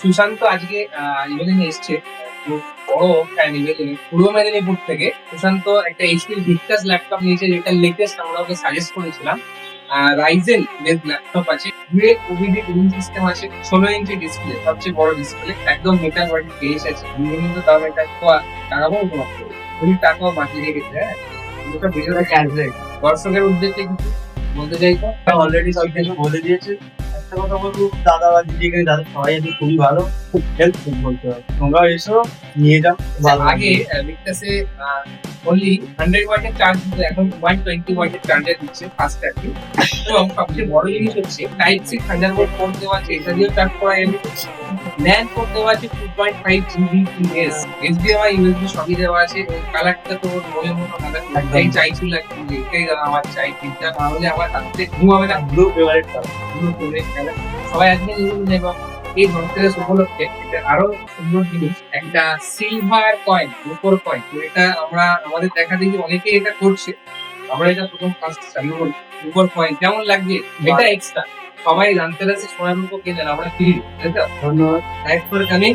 সুশান্ত আজকে ইভেনিং এসছে। বড় ফ্যান ইভেনিং পূর্ব মেদিনীপুর থেকে। সুশান্ত একটা এইচপি ভিক্টাস ল্যাপটপ নিয়েছে যেটা লেটেস্ট আমরা ওকে সাজেস্ট করেছিলাম। রাইজেন বেস ল্যাপটপ আছে। দুয়ে ওবিডি কুলিং সিস্টেম আছে ষোলো ইঞ্চি ডিসপ্লে সবচেয়ে বড় ডিসপ্লে একদম মিটার বাড়ি পেয়েছে আছে। বিভিন্ন দাম এটা তো টাকা পাবো তোমার কুড়ি টাকাও বাকি রেখেছে হ্যাঁ? দর্শকের উদ্দেশ্যে কিছু বলতে চাইতো অলরেডি সব কিছু বলে দিয়েছে। একটা কথা বলব? দাদা বা দিদিকে দাদা সবাই আছে খুবই ভালো খুব হেল্পফুল বলতে হবে তোমরাও এসো নিয়ে যাও আগে ভিক্টাসে অনলি হান্ড্রেড ওয়াটের চার্জ দিত এখন ওয়ান টোয়েন্টি ওয়াটের চার্জার দিচ্ছে ফাস্ট চার্জিং এবং সবচেয়ে বড় জিনিস হচ্ছে টাইপ সি থান্ডারবোল্ট পোর্ট দেওয়া আছে এটা দিয়েও চার্জ করা যাবে। ল্যান পোর্ট দেওয়া আছে two point five GB S HDMI USB সবই দেওয়া আছে। কালারটা তো মনে মনে কালার একটাই চাইছিল একটু এটাই আমার চাই তিনটা। তাহলে আমার হাতে ঘুমাবে না ব্লু ফেভারিট কালার সুন্দর করে খেলা। সবাই আজকে নিয়ে এবং এই ধনতেরাস উপলক্ষে এটা আরও সুন্দর জিনিস একটা সিলভার কয়েন রুপোর কয়েন তো এটা আমরা আমাদের দেখা দেখি অনেকে এটা করছে। আমরা এটা প্রথম ফার্স্ট চালু করি রুপোর কয়েন কেমন লাগবে? এটা এক্সট্রা সবাই ধনতেরাসে সোনার রূপ কেনেন আমরা ফিরি তাই তো? ধন্যবাদ। Thanks for coming